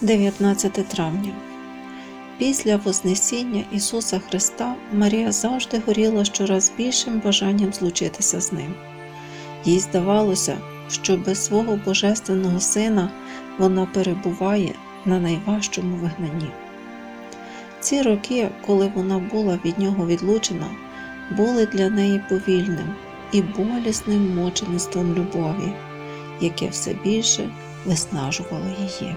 19 травня. Після Вознесіння Ісуса Христа Марія завжди горіла щораз більшим бажанням злучитися з Ним. Їй здавалося, що без свого Божественного Сина вона перебуває на найважчому вигнанні. Ці роки, коли вона була від нього відлучена, були для неї повільним і болісним мучеництвом любові, яке все більше виснажувало її.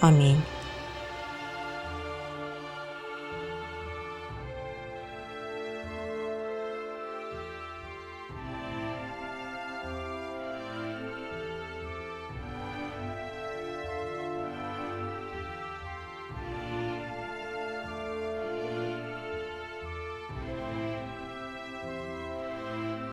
Амінь.